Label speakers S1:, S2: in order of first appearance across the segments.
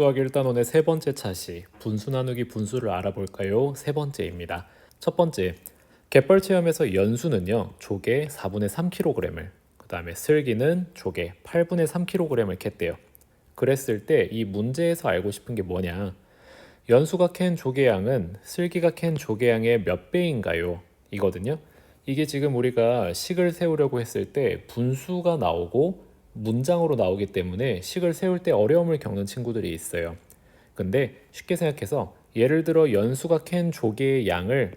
S1: 수학 1단원의 세 번째 차시 분수 나누기 분수를 알아볼까요? 세 번째입니다. 첫 번째 갯벌 체험에서 연수는요 조개 4분의 3kg을 그 다음에 슬기는 조개 8분의 3kg을 캤대요. 그랬을 때 이 문제에서 알고 싶은 게 뭐냐? 연수가 캔 조개 양은 슬기가 캔 조개 양의 몇 배인가요? 이거든요. 이게 지금 우리가 식을 세우려고 했을 때 분수가 나오고 문장으로 나오기 때문에 식을 세울 때 어려움을 겪는 친구들이 있어요. 근데 쉽게 생각해서 예를 들어 연수가 캔 조개의 양을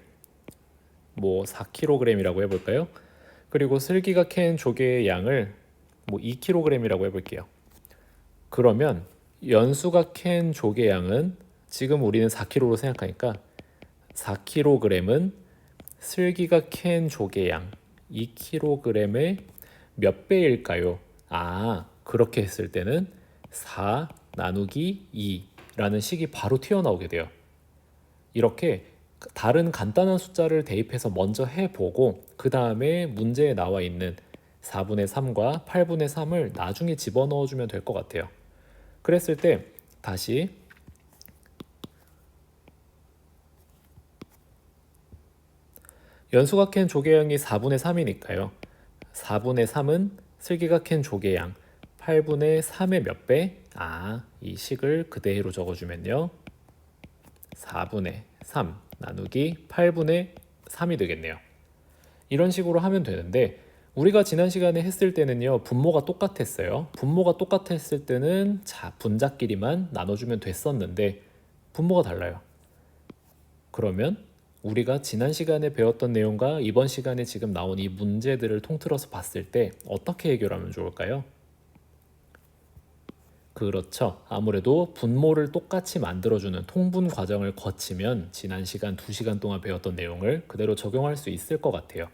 S1: 뭐 4kg이라고 해볼까요? 그리고 슬기가 캔 조개의 양을 뭐 2kg이라고 해볼게요. 그러면 연수가 캔 조개 양은 지금 우리는 4kg로 생각하니까 4kg은 슬기가 캔 조개 양 2kg의 몇 배일까요? 아, 그렇게 했을 때는 4 나누기 2라는 식이 바로 튀어나오게 돼요. 이렇게 다른 간단한 숫자를 대입해서 먼저 해보고 그 다음에 문제에 나와 있는 4분의 3과 8분의 3을 나중에 집어넣어주면 될 것 같아요. 그랬을 때 다시 연수가 캔 조개양이 4분의 3이니까요. 4분의 3은 슬기가 캔 조개 양 8분의 3의 몇 배? 아, 이 식을 그대로 적어주면요. 4분의 3 나누기 8분의 3이 되겠네요. 이런 식으로 하면 되는데 우리가 지난 시간에 했을 때는요 분모가 똑같았어요. 분모가 똑같았을 때는 자 분자끼리만 나눠주면 됐었는데 분모가 달라요. 그러면 우리가 지난 시간에 배웠던 내용과 이번 시간에 지금 나온 이 문제들을 통틀어서 봤을 때 어떻게 해결하면 좋을까요? 그렇죠. 아무래도 분모를 똑같이 만들어주는 통분 과정을 거치면 지난 시간 2시간 동안 배웠던 내용을 그대로 적용할 수 있을 것 같아요.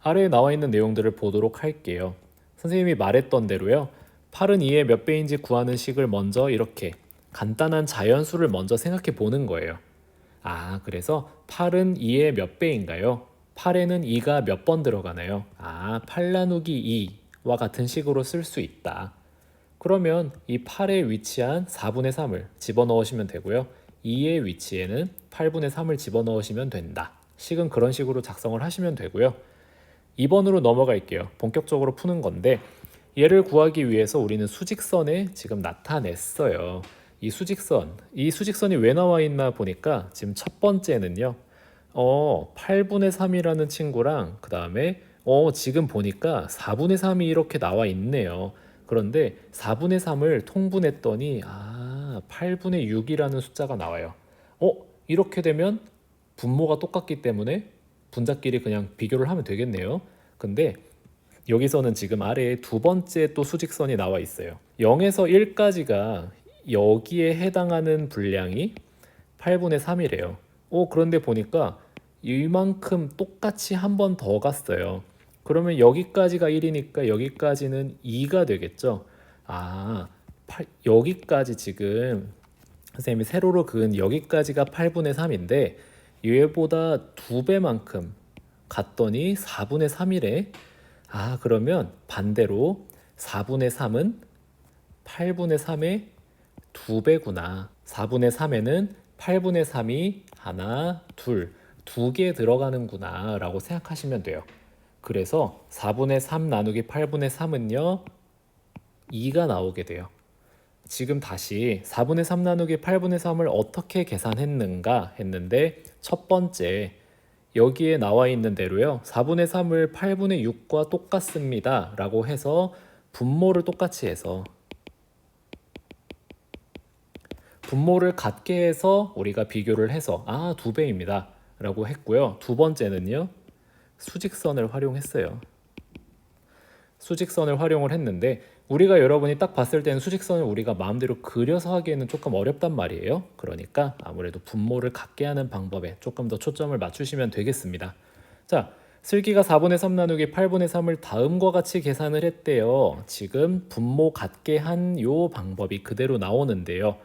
S1: 아래에 나와 있는 내용들을 보도록 할게요. 선생님이 말했던 대로요. 8은 2의 몇 배인지 구하는 식을 먼저 이렇게 간단한 자연수를 먼저 생각해 보는 거예요. 아, 그래서 8은 2의 몇 배인가요? 8에는 2가 몇 번 들어가나요? 아, 8 나누기 2와 같은 식으로 쓸 수 있다. 그러면 이 8에 위치한 4분의 3을 집어넣으시면 되고요. 2의 위치에는 8분의 3을 집어넣으시면 된다. 식은 그런 식으로 작성을 하시면 되고요. 2번으로 넘어갈게요. 본격적으로 푸는 건데 얘를 구하기 위해서 우리는 수직선에 지금 나타냈어요. 이 수직선, 이 수직선이 왜 나와 있나 보니까 지금 첫 번째는요. 어, 8분의 3이라는 친구랑 그 다음에 어, 지금 보니까 4분의 3이 이렇게 나와 있네요. 그런데 4분의 3을 통분했더니 아, 8분의 6이라는 숫자가 나와요. 어, 이렇게 되면 분모가 똑같기 때문에 분자끼리 그냥 비교를 하면 되겠네요. 근데 여기서는 지금 아래에 두 번째 또 수직선이 나와 있어요. 0에서 1까지가 여기에 해당하는 분량이 8분의 3이래요. 오, 그런데 보니까 이만큼 똑같이 한 번 더 갔어요. 그러면 여기까지가 1이니까 여기까지는 2가 되겠죠. 아, 8, 여기까지 지금 선생님이 세로로 그은 여기까지가 8분의 3인데 얘보다 두 배만큼 갔더니 4분의 3이래. 아, 그러면 반대로 4분의 3은 8분의 3의 두 배구나. 4분의 3에는 8분의 3이 하나, 둘, 두 개 들어가는구나 라고 생각하시면 돼요. 그래서 4분의 3 나누기 8분의 3은요, 2가 나오게 돼요. 지금 다시 4분의 3 나누기 8분의 3을 어떻게 계산했는가 했는데 첫 번째 여기에 나와 있는 대로요. 4분의 3을 8분의 6과 똑같습니다. 라고 해서 분모를 똑같이 해서 분모를 같게 해서 우리가 비교를 해서 아, 두 배입니다. 라고 했고요. 두 번째는요. 수직선을 활용했어요. 수직선을 활용을 했는데 우리가 여러분이 딱 봤을 때는 수직선을 우리가 마음대로 그려서 하기에는 조금 어렵단 말이에요. 그러니까 아무래도 분모를 같게 하는 방법에 조금 더 초점을 맞추시면 되겠습니다. 자, 슬기가 4분의 3 나누기 8분의 3을 다음과 같이 계산을 했대요. 지금 분모 같게 한 요 방법이 그대로 나오는데요.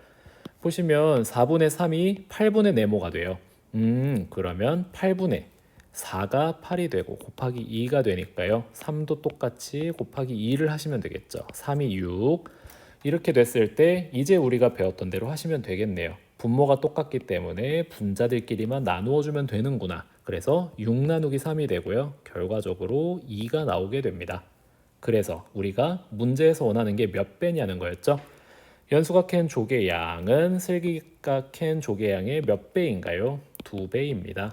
S1: 보시면 4분의 3이 8분의 네모가 돼요. 음, 그러면 8분의 4가 8이 되고 곱하기 2가 되니까요. 3도 똑같이 곱하기 2를 하시면 되겠죠. 3이 6. 이렇게 됐을 때 이제 우리가 배웠던 대로 하시면 되겠네요. 분모가 똑같기 때문에 분자들끼리만 나누어 주면 되는구나. 그래서 6 나누기 3이 되고요. 결과적으로 2가 나오게 됩니다. 그래서 우리가 문제에서 원하는 게 몇 배냐는 거였죠. 연수가 캔 조개 양은 슬기가 캔 조개 양의 몇 배인가요? 두 배입니다.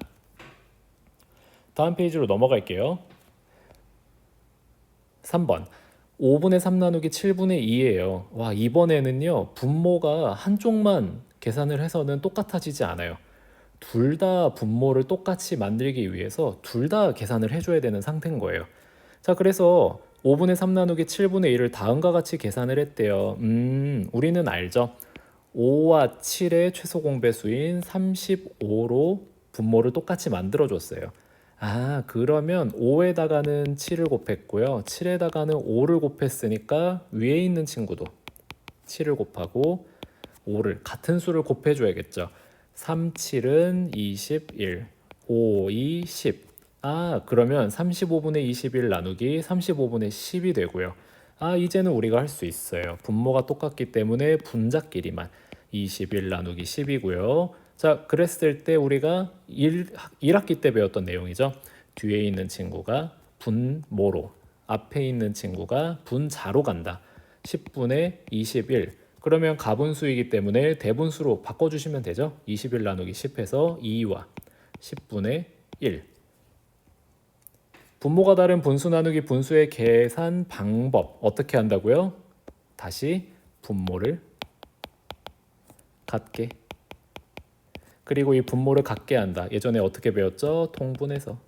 S1: 다음 페이지로 넘어갈게요. 3번. 5분의 3 나누기 7분의 2예요. 와, 이번에는요. 분모가 한쪽만 계산을 해서는 똑같아지지 않아요. 둘 다 분모를 똑같이 만들기 위해서 둘 다 계산을 해줘야 되는 상태인 거예요. 자, 그래서 5분의 3 나누기 7분의 1을 다음과 같이 계산을 했대요. 음, 우리는 알죠. 5와 7의 최소 공배수인 35로 분모를 똑같이 만들어줬어요. 아, 그러면 5에다가는 7을 곱했고요. 7에다가는 5를 곱했으니까 위에 있는 친구도 7을 곱하고 5를 같은 수를 곱해줘야겠죠. 3, 7은 21, 5, 2, 10. 아, 그러면 35분의 21 나누기 35분의 10이 되고요. 아, 이제는 우리가 할 수 있어요. 분모가 똑같기 때문에 분자끼리만 21 나누기 10이고요. 자, 그랬을 때 우리가 1, 1학기 때 배웠던 내용이죠. 뒤에 있는 친구가 분모로, 앞에 있는 친구가 분자로 간다. 10분의 21. 그러면 가분수이기 때문에 대분수로 바꿔주시면 되죠. 21 나누기 10해서 2와 10분의 1. 분모가 다른 분수 나누기 분수의 계산 방법 어떻게 한다고요? 다시 분모를 같게 그리고 이 분모를 같게 한다. 예전에 어떻게 배웠죠? 통분해서.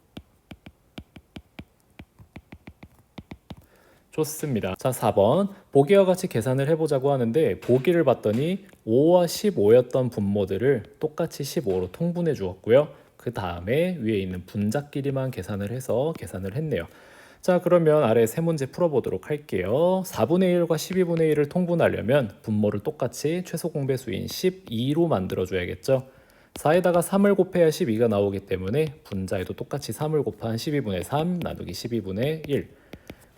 S1: 좋습니다. 자, 4번. 보기와 같이 계산을 해보자고 하는데 보기를 봤더니 5와 15였던 분모들을 똑같이 15로 통분해 주었고요. 그 다음에 위에 있는 분자끼리만 계산을 해서 계산을 했네요. 자, 그러면 아래 세 문제 풀어보도록 할게요. 4분의 1과 12분의 1을 통분하려면 분모를 똑같이 최소 공배수인 12로 만들어줘야겠죠. 4에다가 3을 곱해야 12가 나오기 때문에 분자에도 똑같이 3을 곱한 12분의 3 나누기 12분의 1.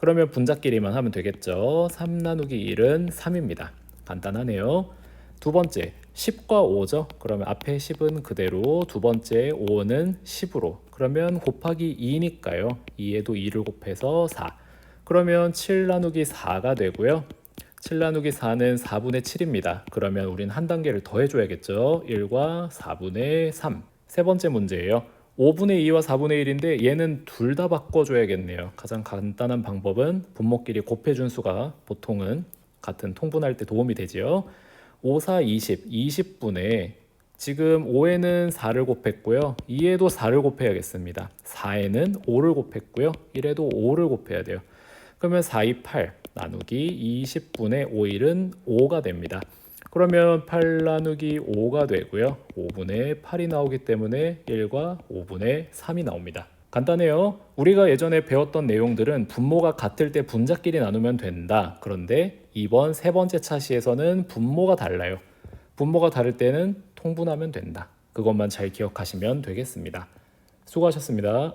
S1: 그러면 분자끼리만 하면 되겠죠. 3 나누기 1은 3입니다. 간단하네요. 두 번째 10과 5죠. 그러면 앞에 10은 그대로 두 번째 5는 10으로 그러면 곱하기 2니까요. 2에도 2를 곱해서 4. 그러면 7 나누기 4가 되고요. 7 나누기 4는 4분의 7입니다. 그러면 우린 한 단계를 더 해줘야겠죠. 1과 4분의 3. 세 번째 문제예요. 5분의 2와 4분의 1인데 얘는 둘 다 바꿔줘야겠네요. 가장 간단한 방법은 분모끼리 곱해준 수가 보통은 같은 통분할 때 도움이 되지요. 5, 4, 20, 20분의 지금 5에는 4를 곱했고요. 2에도 4를 곱해야겠습니다. 4에는 5를 곱했고요. 1에도 5를 곱해야 돼요. 그러면 4, 2, 8 나누기 20분의 5, 1은 5가 됩니다. 그러면 8 나누기 5가 되고요. 5분의 8이 나오기 때문에 1과 5분의 3이 나옵니다. 간단해요. 우리가 예전에 배웠던 내용들은 분모가 같을 때 분자끼리 나누면 된다. 그런데 이번 세 번째 차시에서는 분모가 달라요. 분모가 다를 때는 통분하면 된다. 그것만 잘 기억하시면 되겠습니다. 수고하셨습니다.